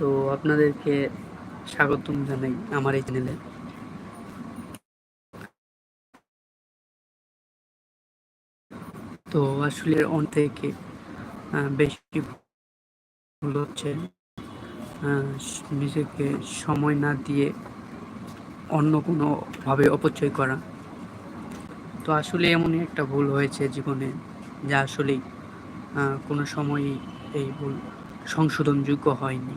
তো আপনাদেরকে স্বাগতম জানাই আমার এই চ্যানেলে তো আসলে অন থেকে বেশি ভুল হচ্ছে নিজেকে সময় না দিয়ে অন্য কোনো ভাবে অপচয় করা। তো আসলে এমনই একটা ভুল হয়েছে জীবনে, যা আসলেই কোনো সময়ই এই ভুল সংশোধনযোগ্য হয়নি।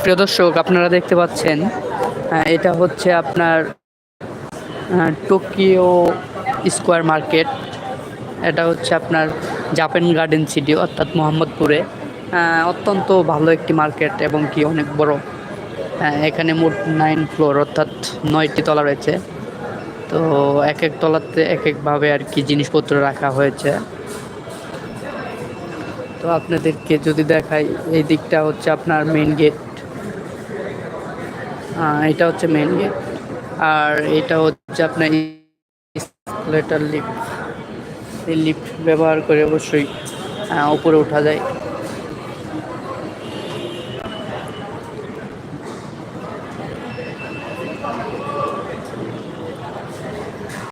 প্রিয় দর্শক, আপনারা দেখতে পাচ্ছেন এটা হচ্ছে আপনার টোকিও স্কোয়ার মার্কেট। এটা হচ্ছে আপনার জাপান গার্ডেন সিটি, অর্থাৎ মোহাম্মদপুরে। অত্যন্ত ভালো একটি মার্কেট এবং কি অনেক বড়। এখানে মোট নাইন ফ্লোর, অর্থাৎ নয়টি তলা রয়েছে। তো এক এক তলাতে এক একভাবে আর কি জিনিসপত্র রাখা হয়েছে। তো আপনাদেরকে যদি দেখাই, এই দিকটা হচ্ছে আপনার মেন গেট এটা হচ্ছে মেন গেট আর এটা হচ্ছে আপনার লিফট এই লিফট ব্যবহার করে অবশ্যই উপরে ওঠা যায়।